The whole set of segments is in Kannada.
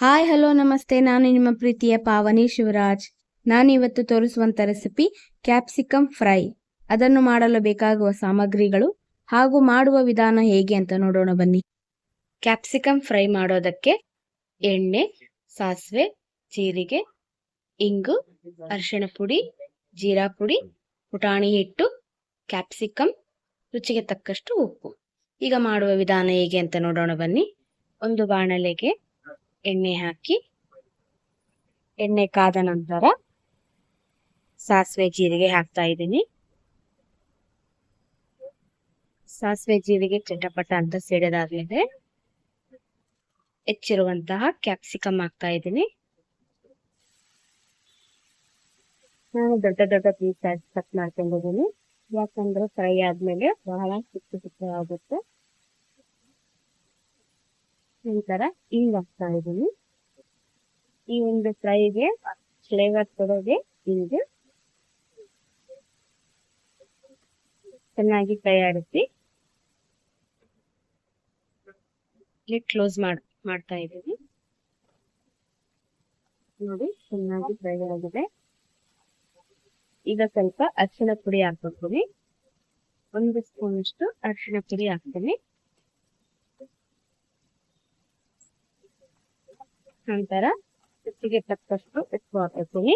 ಹಾಯ್, ಹಲೋ, ನಮಸ್ತೆ. ನಾನು ನಿಮ್ಮ ಪ್ರೀತಿಯ ಪಾವನಿ ಶಿವರಾಜ್. ನಾನಿವತ್ತು ತೋರಿಸುವಂತ ರೆಸಿಪಿ ಕ್ಯಾಪ್ಸಿಕಮ್ ಫ್ರೈ. ಅದನ್ನು ಮಾಡಲು ಬೇಕಾಗುವ ಸಾಮಗ್ರಿಗಳು ಹಾಗೂ ಮಾಡುವ ವಿಧಾನ ಹೇಗೆ ಅಂತ ನೋಡೋಣ ಬನ್ನಿ. ಕ್ಯಾಪ್ಸಿಕಮ್ ಫ್ರೈ ಮಾಡೋದಕ್ಕೆ ಎಣ್ಣೆ, ಸಾಸಿವೆ, ಜೀರಿಗೆ, ಇಂಗು, ಅರಿಶಿಣ ಪುಡಿ, ಜೀರಾ ಪುಡಿ, ಪುಟಾಣಿ ಹಿಟ್ಟು ಕ್ಯಾಪ್ಸಿಕಮ್ ರುಚಿಗೆ ತಕ್ಕಷ್ಟು ಉಪ್ಪು. ಈಗ ಮಾಡುವ ವಿಧಾನ ಹೇಗೆ ಅಂತ ನೋಡೋಣ ಬನ್ನಿ. ಒಂದು ಬಾಣಲೆಗೆ ಎಣ್ಣೆ ಹಾಕಿ, ಎಣ್ಣೆ ಕಾದ ನಂತರ ಸಾಸಿವೆ ಜೀರಿಗೆ ಹಾಕ್ತಾ ಇದ್ದೀನಿ. ಸಾಸಿವೆ ಜೀರಿಗೆ ಚಟಪಟ ಅಂತ ಸಿಡಿದಾಗಲಿದೆ. ಹೆಚ್ಚಿರುವಂತಹ ಕ್ಯಾಪ್ಸಿಕಮ್ ಹಾಕ್ತಾ ಇದ್ದೀನಿ. ನಾನು ದೊಡ್ಡ ದೊಡ್ಡ ಪೀಸ್ ಕಟ್ ಮಾಡ್ಕೊಂಡಿದ್ದೀನಿ. ಯಾಕಂದ್ರೆ ಫ್ರೈ ಆದ್ಮೇಲೆ ಬಹಳ ಚಿಕ್ಕ ಚಿಕ್ಕ ಆಗುತ್ತೆ. ನಂತರ ಇಂಗ್ ಹಾಕ್ತಾ ಇದ್ದೀನಿ. ಈ ಒಂದು ಫ್ರೈಗೆ ಫ್ಲೇವರ್ ಕೊಡೋಗೆ ಹಿಂಗೆ ಚೆನ್ನಾಗಿ ತಯಾರಿಸಿ ಕ್ಲೋಸ್ ಮಾಡ್, ಮಾಡ್ತಾ ಇದ್ದೀನಿ. ನೋಡಿ, ಚೆನ್ನಾಗಿ ಫ್ರೈ ಆಗಿದೆ. ಈಗ ಸ್ವಲ್ಪ ಅರಿಶಿನ ಪುಡಿ ಹಾಕ್ಬಿಡ್ತೀನಿ ಒಂದು ಸ್ಪೂನ್ ಅಷ್ಟು ಅರಿಶಿಣ ಪುಡಿ ಹಾಕ್ತೀನಿ. ನಂತರ ರುಚಿಗೆ ತಕ್ಕಷ್ಟು ಉಪ್ಪು ಹಾಕಿರ್ತೀನಿ.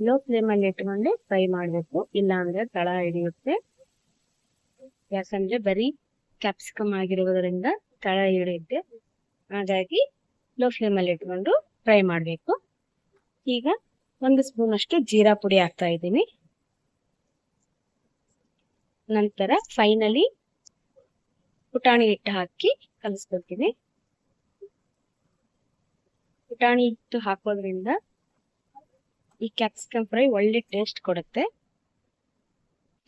ಲೋ ಫ್ಲೇಮ್ ಅಲ್ಲಿ ಇಟ್ಕೊಂಡು ಫ್ರೈ ಮಾಡಬೇಕು. ಇಲ್ಲ ಅಂದ್ರೆ ತಳ ಹಿಡಿಯುತ್ತೆ. ಯಾಕಂದ್ರೆ ಬರೀ ಕ್ಯಾಪ್ಸಿಕಮ್ ಆಗಿರುವುದರಿಂದ ತಳ ಹಿಡಿಯುತ್ತೆ. ಹಾಗಾಗಿ ಲೋ ಫ್ಲೇಮ್ ಅಲ್ಲಿ ಇಟ್ಕೊಂಡು ಫ್ರೈ ಮಾಡಬೇಕು. ಈಗ ಒಂದು ಸ್ಪೂನ್ ಅಷ್ಟು ಜೀರಾ ಪುಡಿ ಹಾಕ್ತಾ ಇದ್ದೀನಿ. ನಂತರ ಫೈನಲಿ ಪುಟಾಣಿ ಹಿಟ್ಟು ಹಾಕಿ ಕಲಿಸ್ಕೊಳ್ತೀನಿ. ಪುಟಾಣಿ ಹಿಟ್ಟು ಹಾಕೋದ್ರಿಂದ ಈ ಕ್ಯಾಪ್ಸಿಕಮ್ ಫ್ರೈ ಒಳ್ಳೆ ಟೇಸ್ಟ್ ಕೊಡುತ್ತೆ.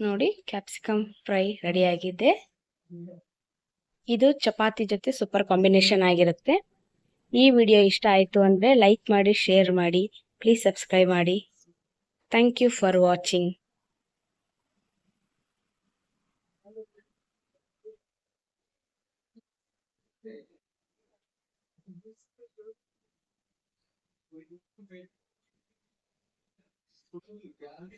ನೋಡಿ ಕ್ಯಾಪ್ಸಿಕಮ್ ಫ್ರೈ ರೆಡಿ ಆಗಿದೆ. ಇದು ಚಪಾತಿ ಜೊತೆ ಸೂಪರ್ ಕಾಂಬಿನೇಷನ್ ಆಗಿರುತ್ತೆ. ಈ ವಿಡಿಯೋ ಇಷ್ಟ ಆಯಿತು ಅಂದರೆ ಲೈಕ್ ಮಾಡಿ ಶೇರ್ ಮಾಡಿ ಪ್ಲೀಸ್ ಸಬ್ಸ್ಕ್ರೈಬ್ ಮಾಡಿ. Thank you for watching Foi no governo. Foi no lugar.